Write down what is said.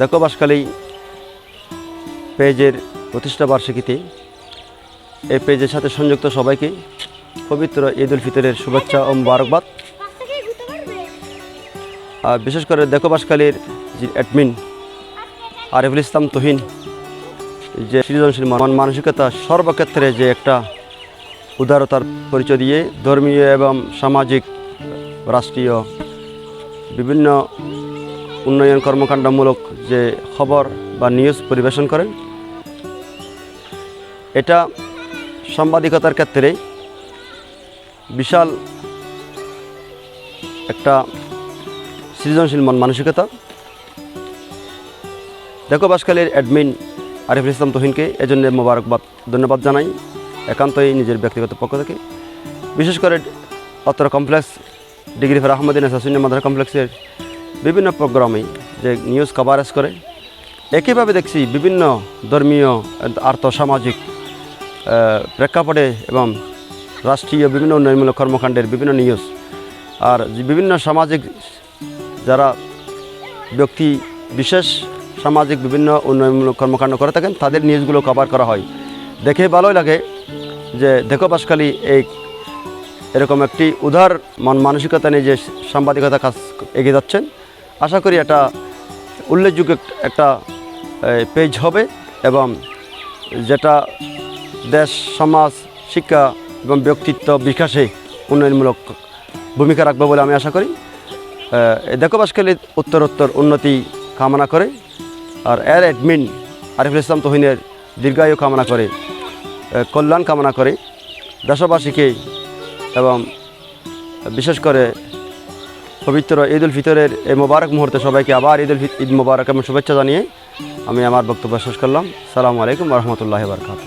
দেখো বাসকালী পেজের প্রতিষ্ঠা বার্ষিকীতে এই পেজের সাথে সংযুক্ত সবাইকে পবিত্র ঈদ উল ফিতরের শুভেচ্ছা ও মুবারকবাদ। আর বিশেষ করে দেখো বাসকালীর যে অ্যাডমিন আরিফুল ইসলাম তহিন, যে সৃজনশীল মান মানসিকতা সর্বক্ষেত্রে যে একটা উদারতার পরিচয় দিয়ে ধর্মীয় এবং সামাজিক, রাষ্ট্রীয় বিভিন্ন উন্নয়ন কর্মকাণ্ডমূলক যে খবর বা নিউজ পরিবেশন করেন, এটা সাংবাদিকতার ক্ষেত্রে বিশাল একটা সৃজনশীল মন মানসিকতা। দেখো বাসকালের অ্যাডমিন আরিফুল ইসলাম তহিনকে এজন্য মোবারকবাদ, ধন্যবাদ জানাই, একান্তই নিজের ব্যক্তিগত পক্ষ থেকে। বিশেষ করে অত্র কমপ্লেক্স ডিগ্রি ফের আহমদিন হাসিন মাদার কমপ্লেক্সের বিভিন্ন প্রোগ্রামে যে নিউজ কভারেজ করে, একইভাবে দেখছি বিভিন্ন ধর্মীয়, আর্থসামাজিক প্রেক্ষাপটে এবং রাষ্ট্রীয় বিভিন্ন উন্নয়নমূলক কর্মকাণ্ডের বিভিন্ন নিউজ আর বিভিন্ন সামাজিক যারা ব্যক্তি বিশেষ সামাজিক বিভিন্ন উন্নয়নমূলক কর্মকাণ্ড করে থাকেন, তাদের নিউজগুলো কভার করা হয়। দেখে ভালোই লাগে যে, দেখো বাসখালী এই এরকম একটি উদার মন মানসিকতা নিয়ে যে সাংবাদিকতা কাজ এগিয়ে যাচ্ছেন আশা করি এটা উল্লেখযোগ্য একটা পেজ হবে এবং যেটা দেশ সমাজ শিক্ষা এবং ব্যক্তিত্ব বিকাশে উন্নয়নমূলক ভূমিকা রাখবে বলে আমি আশা করি। আহ, এই দেখো বাসখালী উত্তরোত্তর উন্নতি কামনা করে আর এর অ্যাডমিন আরিফুল ইসলাম তহিনের দীর্ঘায়ু কামনা করে কল্যাণ কামনা করে দেশবাসীকে এবং বিশেষ করে পবিত্র ঈদ উল ফিতরের এই মোবারক মুহূর্তে সবাইকে আবার ঈদ উল ঈদ মোবারক এবং শুভেচ্ছা জানিয়ে আমি আমার বক্তব্য শেষ করলাম। সালামু আলাইকুম রহমতুল্লাহ বারকাত